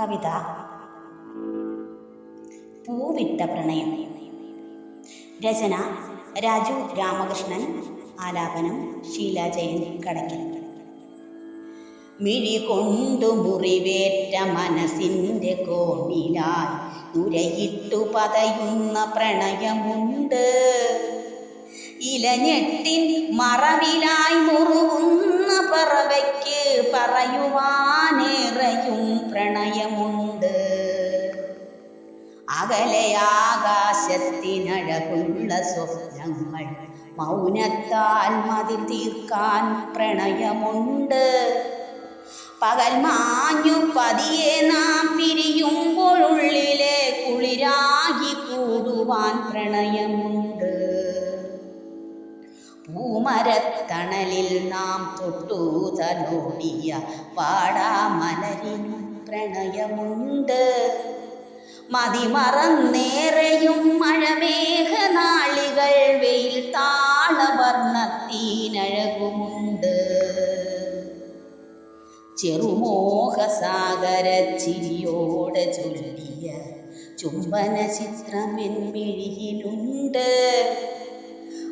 കവിത. പൂവിട്ട പ്രണയം. രചന രാജു രാമകൃഷ്ണൻ. ആലാപനം ഷീല ജയൻ കടക്കൽ. മിഴി കൊണ്ടു മുറിവേറ്റ മനസ്സിന്റെ കോണിലാൽ നുരയിട്ടു പതയുന്ന പ്രണയമുണ്ട്. ഇലഞ്ഞെട്ടിൻ മറവിലായി മുറുകുന്ന പറവയ്ക്ക് പറയുവാനേറെയും അകലെ ആകാശത്തിനഴകുള്ള സ്വപ്നങ്ങൾ. മൗനത്താൽ മതിൽ തീർക്കാൻ പ്രണയമുണ്ട്. പകൽ മാഞ്ഞു പതിയെ നാം പിരിയുമ്പോഴുള്ളിലെ കുളിരാകി കൂടുവാൻ പ്രണയമുണ്ട്. പൂമരത്തണലിൽ നാം തൊട്ടു തലോടിയ പാടാമലരിനും പ്രണയമുണ്ട്. മതിമറന്നേറെയും മഴമേഘനാളികൾ വെയിൽ താളവർണത്തീനഴകുമുണ്ട്. ചെറുമോഹസാഗര ചിരിയോടെ ചൊല്ലിയ ചുംബന ചിത്രമെൻ മിഴിയിലുണ്ട്.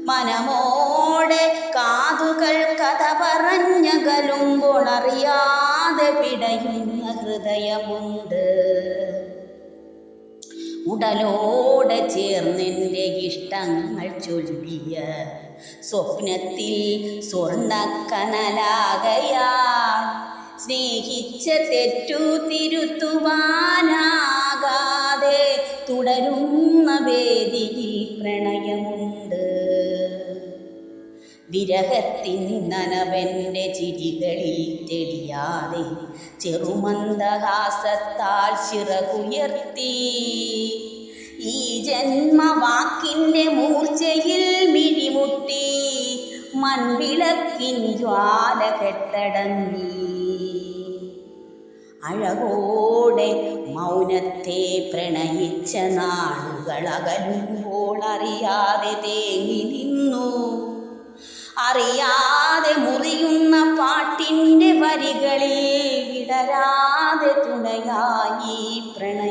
മനമോടെ കാതുകൾ കഥ പറഞ്ഞകലുമ്പോൾ അറിയാതെ പിടയുന്ന ഹൃദയമുണ്ട്. ഉടലോടെ ചേർന്നെന്റെ ഇഷ്ടങ്ങൾ ചൊല്ലിയ. സ്വപ്നത്തിൽ സ്വർണക്കനലാകയാ സ്നേഹിച്ച തെറ്റു തിരുത്തുവാനാകാതെ വിരഹത്തിൻ നനവന്റെ ചിരികളിൽ തെളിയാതെ ചെറുമന്ദഹാസത്താൽ ചിറകുയർത്തി. ഈ ജന്മവാക്കിന്റെ മൂർച്ചയിൽ മിഴിമുട്ടി മൺവിളക്കിൻ ജ്വാല കെട്ടടങ്ങി അഴകോടെ മൗനത്തെ പ്രണയിച്ച നാളുകൾ അകലുമ്പോൾ അറിയാതെ തേങ്ങി നിന്നു. അറിയാതെ മുറിയുന്ന പാട്ടിന്റെ വരികളിൽ ഇടരാതെ തുണയായി പ്രണയമുണ്ട്